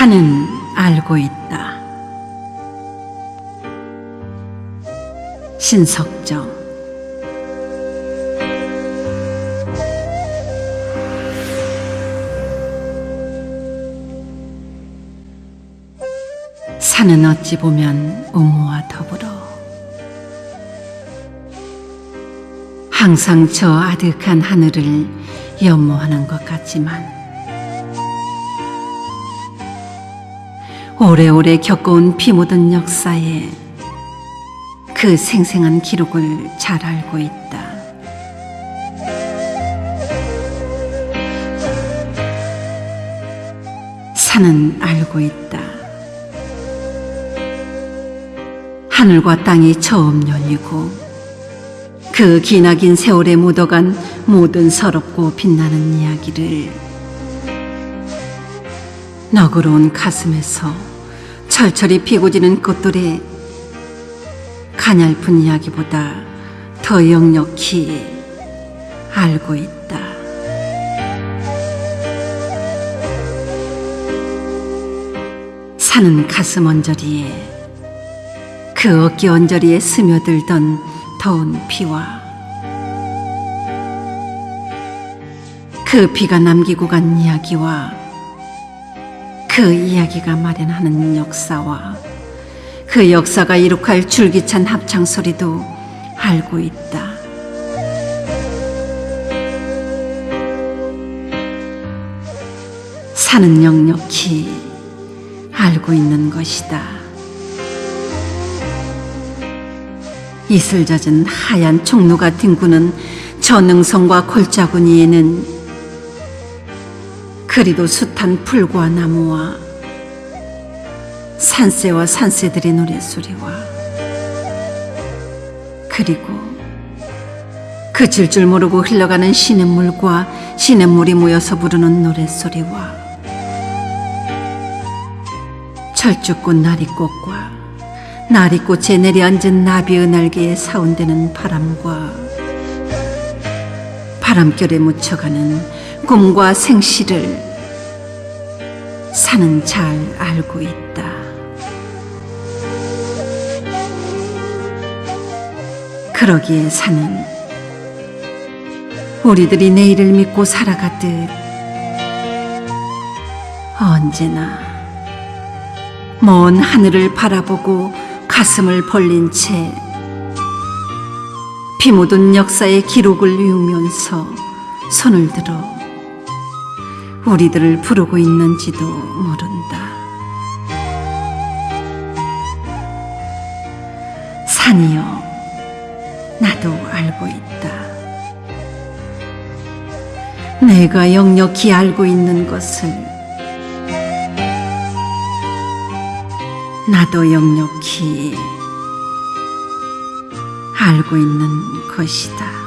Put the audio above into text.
산은 알고 있다. 신석정 산은 어찌 보면 음모와 더불어 항상 저 아득한 하늘을 연모하는 것 같지만 오래오래 겪어온 피 묻은 역사에 그 생생한 기록을 잘 알고 있다. 산은 알고 있다. 하늘과 땅이 처음 연이고 그 기나긴 세월에 묻어간 모든 서럽고 빛나는 이야기를 너그러운 가슴에서 철철이 피고 지는 꽃들의 가냘픈 이야기보다 더 역력히 알고 있다. 사는 가슴 언저리에 그 어깨 언저리에 스며들던 더운 피와 그 피가 남기고 간 이야기와 그 이야기가 마련하는 역사와 그 역사가 이룩할 줄기찬 합창 소리도 알고 있다. 사는 역력히 알고 있는 것이다. 이슬 젖은 하얀 총로가 뒹구는 저 능선과 골짜구니에는 그리도 숱한 풀과 나무와 산새와 산새들의 노랫소리와 그리고 그칠 줄 모르고 흘러가는 시냇물과 시냇물이 모여서 부르는 노랫소리와 철쭉꽃 나리꽃과 나리꽃에 내려앉은 나비의 날개에 사운되는 바람과 바람결에 묻혀가는 꿈과 생시를 산은 잘 알고 있다. 그러기에 산은 우리들이 내일을 믿고 살아가듯 언제나 먼 하늘을 바라보고 가슴을 벌린 채 피 묻은 역사의 기록을 이으면서 손을 들어 우리들을 부르고 있는지도 모른다. 산이여, 나도 알고 있다. 내가 역력히 알고 있는 것을 나도 역력히 알고 있는 것이다.